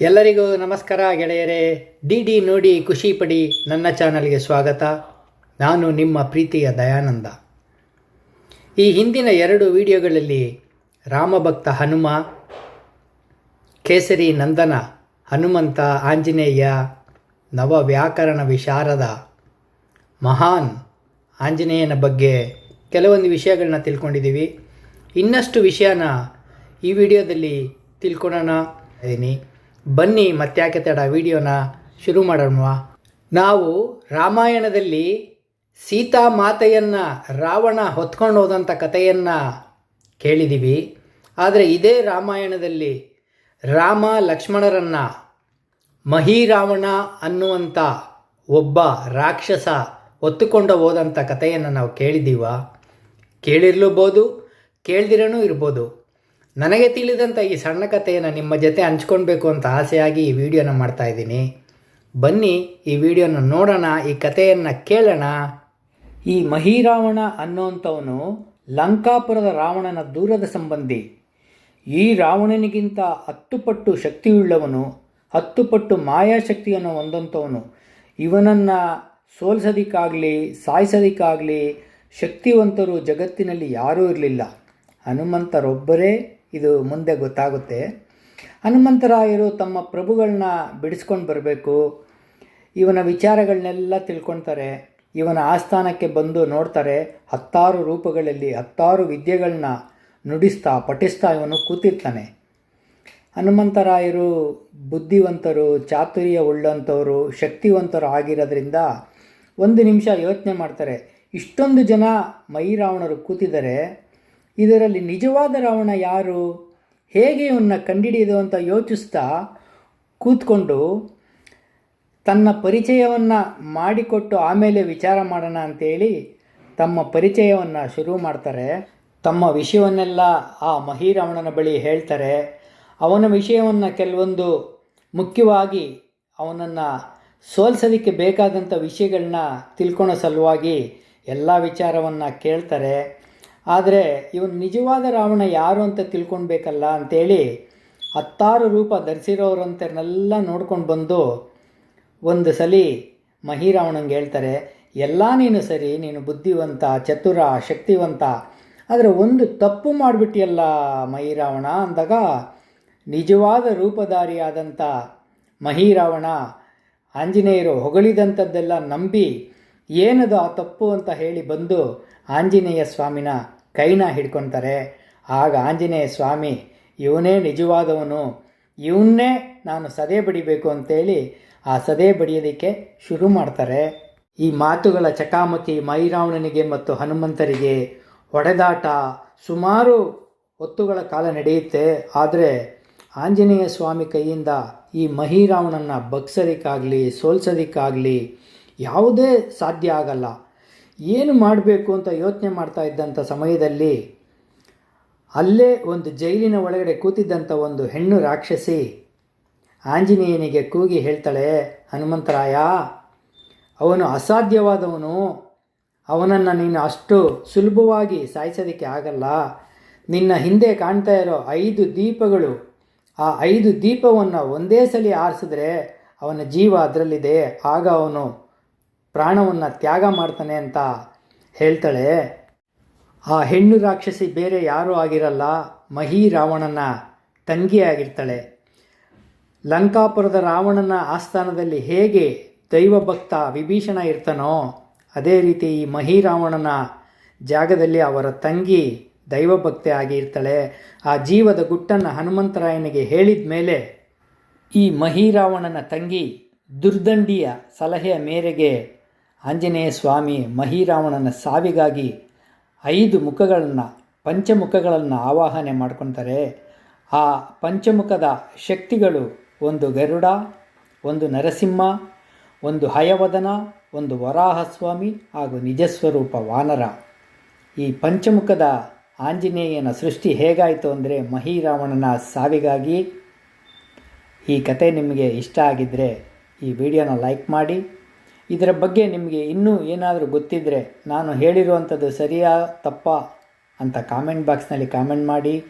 ಎಲ್ಲರಿಗೂ ನಮಸ್ಕಾರ ಗೆಳೆಯರೇ. ಡಿ ಡಿ ನೋಡಿ ಖುಷಿ ಪಡಿ ನನ್ನ ಚಾನಲ್ಗೆ ಸ್ವಾಗತ. ನಾನು ನಿಮ್ಮ ಪ್ರೀತಿಯ ದಯಾನಂದ. ಈ ಹಿಂದಿನ ಎರಡು ವಿಡಿಯೋಗಳಲ್ಲಿ ರಾಮಭಕ್ತ ಹನುಮ, ಕೇಸರಿ ನಂದನ, ಹನುಮಂತ ಆಂಜನೇಯ ನವ ವ್ಯಾಕರಣ ವಿಶಾರದ ಮಹಾನ್ ಆಂಜನೇಯನ ಬಗ್ಗೆ ಕೆಲವೊಂದು ವಿಷಯಗಳನ್ನ ತಿಳ್ಕೊಂಡಿದ್ದೀವಿ. ಇನ್ನಷ್ಟು ವಿಷಯನ ಈ ವಿಡಿಯೋದಲ್ಲಿ ತಿಳ್ಕೊಳ್ಳೋಣ ಇದ್ದೀನಿ ಬನ್ನಿ ಮತ್ತ್ಯಾಕೆ ತಡ ವಿಡಿಯೋನ ಶುರು ಮಾಡೋಣ ನಾವು ರಾಮಾಯಣದಲ್ಲಿ ಸೀತಾ ಮಾತೆಯನ್ನು ರಾವಣ ಹೊತ್ಕೊಂಡು ಹೋದಂಥ ಕಥೆಯನ್ನು ಕೇಳಿದ್ದೀವಿ ಆದರೆ ಇದೇ ರಾಮಾಯಣದಲ್ಲಿ ರಾಮ ಲಕ್ಷ್ಮಣರನ್ನು ಮಹಿರಾವಣ ಅನ್ನುವಂಥ ಒಬ್ಬ ರಾಕ್ಷಸ ಹೊತ್ತುಕೊಂಡು ಹೋದಂಥ ಕಥೆಯನ್ನು ನಾವು ಕೇಳಿದ್ದೀವ ಕೇಳಿರ್ಲೂಬೋದು, ಕೇಳ್ದಿರನೂ ಇರ್ಬೋದು. ನನಗೆ ತಿಳಿದಂಥ ಈ ಸಣ್ಣ ಕಥೆಯನ್ನು ನಿಮ್ಮ ಜೊತೆ ಹಂಚ್ಕೊಳ್ಬೇಕು ಅಂತ ಆಸೆಯಾಗಿ ಈ ವಿಡಿಯೋನ ಮಾಡ್ತಾ ಇದ್ದೀನಿ. ಬನ್ನಿ, ಈ ವಿಡಿಯೋನ ನೋಡೋಣ, ಈ ಕಥೆಯನ್ನು ಕೇಳೋಣ. ಈ ಮಹಿರಾವಣ ಅನ್ನೋಂಥವನು ಲಂಕಾಪುರದ ರಾವಣನ ದೂರದ ಸಂಬಂಧಿ. ಈ ರಾವಣನಿಗಿಂತ ಹತ್ತು ಪಟ್ಟು ಶಕ್ತಿಯುಳ್ಳವನು ಹತ್ತು ಪಟ್ಟು ಮಾಯಾಶಕ್ತಿಯನ್ನು ಹೊಂದಂಥವನು. ಇವನನ್ನು ಸೋಲಿಸೋದಕ್ಕಾಗಲಿ, ಸಾಯಿಸೋದಕ್ಕಾಗಲಿ ಶಕ್ತಿವಂತರು ಜಗತ್ತಿನಲ್ಲಿ ಯಾರೂ ಇರಲಿಲ್ಲ. ಹನುಮಂತರೊಬ್ಬರೇ ಇದು ಮುಂದೆ ಗೊತ್ತಾಗುತ್ತೆ. ಹನುಮಂತರಾಯರು ತಮ್ಮ ಪ್ರಭುಗಳನ್ನ ಬಿಡಿಸ್ಕೊಂಡು ಬರಬೇಕು. ಇವನ ವಿಚಾರಗಳನ್ನೆಲ್ಲ ತಿಳ್ಕೊಳ್ತಾರೆ ಇವನ ಆಸ್ಥಾನಕ್ಕೆ ಬಂದು ನೋಡ್ತಾರೆ. ಹತ್ತಾರು ರೂಪಗಳಲ್ಲಿ ಹತ್ತಾರು ವಿದ್ಯೆಗಳನ್ನ ನುಡಿಸ್ತಾ, ಪಠಿಸ್ತಾ ಇವನು ಕೂತಿರ್ತಾನೆ. ಹನುಮಂತರಾಯರು ಬುದ್ಧಿವಂತರು ಚಾತುರ್ಯ ಉಳ್ಳಂಥವರು ಶಕ್ತಿವಂತರು ಆಗಿರೋದ್ರಿಂದ ಒಂದು ನಿಮಿಷ ಯೋಚನೆ ಮಾಡ್ತಾರೆ. ಇಷ್ಟೊಂದು ಜನ ಮೈರಾವಣರು ಕೂತಿದ್ದಾರೆ. ಇದರಲ್ಲಿ ನಿಜವಾದ ರಾವಣ ಯಾರು? ಹೇಗೆ ಇವನ್ನ ಕಂಡಿಡಿಯೋದು ಅಂತ ಯೋಚಿಸ್ತಾ ಕೂತ್ಕೊಂಡು ತನ್ನ ಪರಿಚಯವನ್ನು ಮಾಡಿಕೊಟ್ಟು ಆಮೇಲೆ ವಿಚಾರ ಮಾಡೋಣ ಅಂತೇಳಿ ತಮ್ಮ ಪರಿಚಯವನ್ನು ಶುರು ಮಾಡ್ತಾರೆ. ತಮ್ಮ ವಿಷಯವನ್ನೆಲ್ಲ ಆ ಮಹಿರಾವಣನ ಬಳಿ ಹೇಳ್ತಾರೆ. ಅವನ ವಿಷಯವನ್ನು ಕೆಲವೊಂದು ಮುಖ್ಯವಾಗಿ ಅವನನ್ನು ಸೋಲ್ಸೋದಕ್ಕೆ ಬೇಕಾದಂಥ ವಿಷಯಗಳನ್ನ ತಿಳ್ಕೊಳೋ ಸಲುವಾಗಿ ಎಲ್ಲ ವಿಚಾರವನ್ನು ಕೇಳ್ತಾರೆ. ಆದರೆ ಇವನು ನಿಜವಾದ ರಾವಣ ಯಾರು ಅಂತ ತಿಳ್ಕೊಳ್ಬೇಕಲ್ಲ ಅಂಥೇಳಿ ಹತ್ತಾರು ರೂಪ ಧರಿಸಿರೋರಂತೆಲ್ಲ ನೋಡ್ಕೊಂಡು ಬಂದು ಒಂದು ಸಲ ಮಹಿರಾವಣಂಗೆ ಹೇಳ್ತಾರೆ, ಎಲ್ಲ ನೀನು ಸರಿ, ನೀನು ಬುದ್ಧಿವಂತ, ಚತುರ, ಶಕ್ತಿವಂತ, ಆದರೆ ಒಂದು ತಪ್ಪು ಮಾಡಿಬಿಟ್ಟಿಯಲ್ಲ ಮಹಿರಾವಣ ಅಂದಾಗ ನಿಜವಾದ ರೂಪಧಾರಿಯಾದಂಥ ಮಹಿರಾವಣ ಆಂಜನೇಯರು ಹೊಗಳಿದಂಥದ್ದೆಲ್ಲ ನಂಬಿ ಏನದು ಆ ತಪ್ಪು ಅಂತ ಹೇಳಿ ಬಂದು ಆಂಜನೇಯ ಸ್ವಾಮಿನ ಕೈನ ಹಿಡ್ಕೊತಾರೆ. ಆಗ ಆಂಜನೇಯ ಸ್ವಾಮಿ, ಇವನೇ ನಿಜವಾದವನು, ಇವನ್ನೇ ನಾನು ಸದೆ ಬಡಿಬೇಕು ಅಂತೇಳಿ ಆ ಸದೆ ಬಡಿಯೋದಕ್ಕೆ ಶುರು ಮಾಡ್ತಾರೆ. ಈ ಮಾತುಗಳ ಚಕಾಮಕಿ ಮೈರಾವಣನಿಗೆ ಮತ್ತು ಹನುಮಂತರಿಗೆ ಹೊಡೆದಾಟ ಸುಮಾರು ಹೊತ್ತುಗಳ ಕಾಲ ನಡೆಯುತ್ತೆ. ಆದರೆ ಆಂಜನೇಯ ಸ್ವಾಮಿ ಕೈಯಿಂದ ಈ ಮಹಿರಾವಣನ ಬಗ್ಸೋದಕ್ಕಾಗಲಿ ಸೋಲ್ಸೋದಕ್ಕಾಗಲಿ ಯಾವುದೇ ಸಾಧ್ಯ ಆಗಲ್ಲ. ಏನು ಮಾಡಬೇಕು ಅಂತ ಯೋಚನೆ ಮಾಡ್ತಾ ಇದ್ದಂಥ ಸಮಯದಲ್ಲಿ ಅಲ್ಲೇ ಒಂದು ಜೈಲಿನ ಒಳಗಡೆ ಕೂತಿದ್ದಂಥ ಒಂದು ಹೆಣ್ಣು ರಾಕ್ಷಸಿ ಆಂಜನೇಯನಿಗೆ ಕೂಗಿ ಹೇಳ್ತಾಳೆ, ಹನುಮಂತರಾಯ, ಅವನು ಅಸಾಧ್ಯವಾದವನು. ಅವನನ್ನು ನೀನು ಅಷ್ಟು ಸುಲಭವಾಗಿ ಸಾಯಿಸೋದಕ್ಕೆ ಆಗಲ್ಲ. ನಿನ್ನ ಹಿಂದೆ ಕಾಣ್ತಾ ಇರೋ ಐದು ದೀಪಗಳು, ಆ ಐದು ದೀಪವನ್ನು ಒಂದೇ ಸಲ ಆರಿಸಿದ್ರೆ ಅವನ ಜೀವ ಅದರಲ್ಲಿದೆ. ಆಗ ಅವನು ಪ್ರಾಣವನ್ನು ತ್ಯಾಗ ಮಾಡ್ತಾನೆ ಅಂತ ಹೇಳ್ತಾಳೆ. ಆ ಹೆಣ್ಣು ರಾಕ್ಷಸಿ ಬೇರೆ ಯಾರೂ ಆಗಿರಲ್ಲ. ಮಹಿ ರಾವಣನ ತಂಗಿಯಾಗಿರ್ತಾಳೆ ಲಂಕಾಪುರದ ರಾವಣನ ಆಸ್ಥಾನದಲ್ಲಿ ಹೇಗೆ ದೈವಭಕ್ತ ವಿಭೀಷಣ ಇರ್ತಾನೋ, ಅದೇ ರೀತಿ ಈ ಮಹಿರಾವಣನ ಜಾಗದಲ್ಲಿ ಅವರ ತಂಗಿ ದೈವಭಕ್ತೆ ಆಗಿರ್ತಾಳೆ ಆ ಜೀವದ ಗುಟ್ಟನ್ನು ಹನುಮಂತರಾಯನಿಗೆ ಹೇಳಿದ ಮೇಲೆ ಈ ಮಹಿರಾವಣನ ತಂಗಿ ದುರ್ದಂಡಿಯ ಸಲಹೆಯ ಮೇರೆಗೆ ಆಂಜನೇಯ ಸ್ವಾಮಿ ಮಹಿರಾವಣನ ಸಾವಿಗಾಗಿ ಐದು ಮುಖಗಳನ್ನು, ಪಂಚಮುಖಗಳನ್ನು ಆವಾಹನೆ ಮಾಡ್ಕೊತಾರೆ. ಆ ಪಂಚಮುಖದ ಶಕ್ತಿಗಳು ಒಂದು ಗರುಡ, ಒಂದು ನರಸಿಂಹ, ಒಂದು ಹಯವದನ, ಒಂದು ವರಾಹಸ್ವಾಮಿ ಹಾಗೂ ನಿಜಸ್ವರೂಪ ವಾನರ. ಈ ಪಂಚಮುಖದ ಆಂಜನೇಯನ ಸೃಷ್ಟಿ ಹೇಗಾಯಿತು ಅಂದರೆ ಮಹಿರಾವಣನ ಸಾವಿಗಾಗಿ. ಈ ಕತೆ ನಿಮಗೆ ಇಷ್ಟ ಆಗಿದ್ದರೆ ಈ ವಿಡಿಯೋನ ಲೈಕ್ ಮಾಡಿ ಇದರ ಬಗ್ಗೆ ನಿಮಗೆ ಇನ್ನೂ ಏನಾದರೂ ಗೊತ್ತಿದ್ದರೆ ನಾನು ಹೇಳಿರುವಂಥದ್ದು ಸರಿಯಾ, ತಪ್ಪಾ ಅಂತ ಕಾಮೆಂಟ್ ಬಾಕ್ಸ್ನಲ್ಲಿ ಕಾಮೆಂಟ್ ಮಾಡಿ.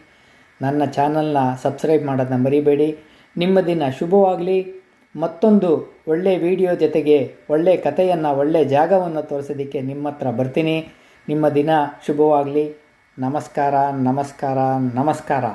ನನ್ನ ಚಾನಲ್ನ ಸಬ್ಸ್ಕ್ರೈಬ್ ಮಾಡೋದನ್ನ ಮರಿಬೇಡಿ. ನಿಮ್ಮ ದಿನ ಶುಭವಾಗಲಿ. ಮತ್ತೊಂದು ಒಳ್ಳೆಯ ವಿಡಿಯೋ ಜೊತೆಗೆ ಒಳ್ಳೆಯ ಕಥೆಯನ್ನು ಒಳ್ಳೆಯ ಜಾಗವನ್ನು ತೋರಿಸೋದಕ್ಕೆ ನಿಮ್ಮ ಹತ್ರ ಬರ್ತೀನಿ. ನಿಮ್ಮ ದಿನ ಶುಭವಾಗಲಿ. ನಮಸ್ಕಾರ ನಮಸ್ಕಾರ ನಮಸ್ಕಾರ.